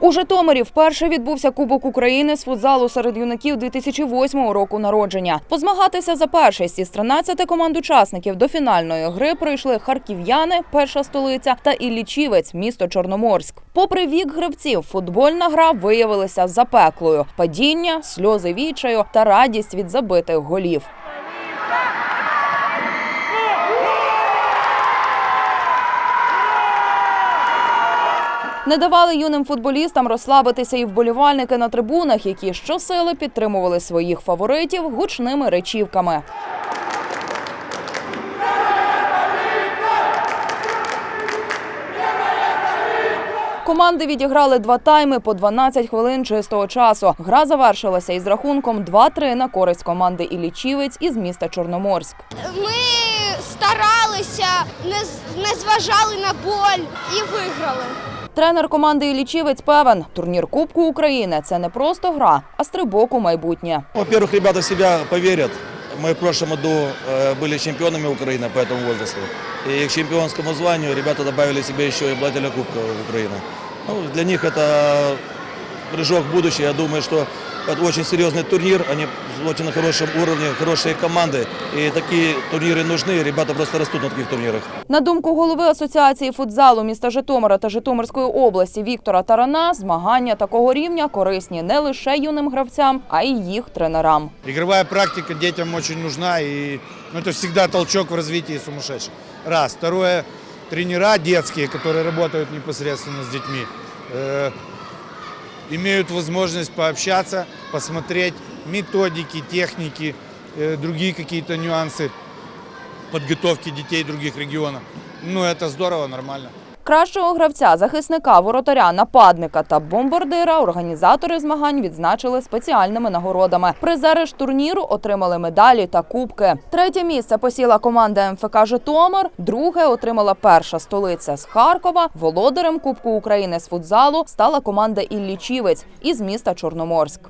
У Житомирі вперше відбувся Кубок України з футзалу серед юнаків 2008 року народження. Позмагатися за першість із 13 команд учасників до фінальної гри прийшли харків'яни, перша столиця, та Іллічівець, місто Чорноморськ. Попри вік гравців, футбольна гра виявилася запеклою: падіння, сльози відчаю та радість від забитих голів. Не давали юним футболістам розслабитися і вболівальники на трибунах, які щосили підтримували своїх фаворитів гучними речівками. Команди відіграли два тайми по 12 хвилин чистого часу. Гра завершилася із рахунком 2-3 на користь команди Іллічівець із міста Чорноморськ. Ми старалися, не зважали на боль і виграли. Тренер команди Іллічівець певен, турнір Кубку України це не просто гра, а стрибок у майбутнє. Во-первых, ребята в себя поверят. Мы в прошлом году э, были чемпионами Украины по этому возрасту. И к чемпионскому званию ребята добавили себе еще и обладателя Кубка Украины. Ну, для них это прыжок в будущее. Я думаю, что это очень серьезный турнир. Они очень на хорошем уровне, хорошие команды. И такие турниры нужны. Ребята просто растут на таких турнирах. На думку голови асоціації футзалу міста Житомира та Житомирської області Віктора Тарана, змагання такого рівня корисні не лише юним гравцям, а й їх тренерам. Игровая практика детям очень нужна, и ну, это всегда толчок в развитии сумасшедших. Раз. Второе, тренера детские, которые работают непосредственно с детьми, э, имеют возможность пообщаться, посмотреть методики, техники, э, другие какие-то нюансы подготовки детей других регионов. Ну, это здорово, нормально. Кращого гравця, захисника, воротаря, нападника та бомбардира організатори змагань відзначили спеціальними нагородами. Призери ж турніру отримали медалі та кубки. Третє місце посіла команда МФК Житомир. Друге отримала перша столиця з Харкова. Володарем Кубку України з футзалу стала команда Іллічівець із міста Чорноморськ.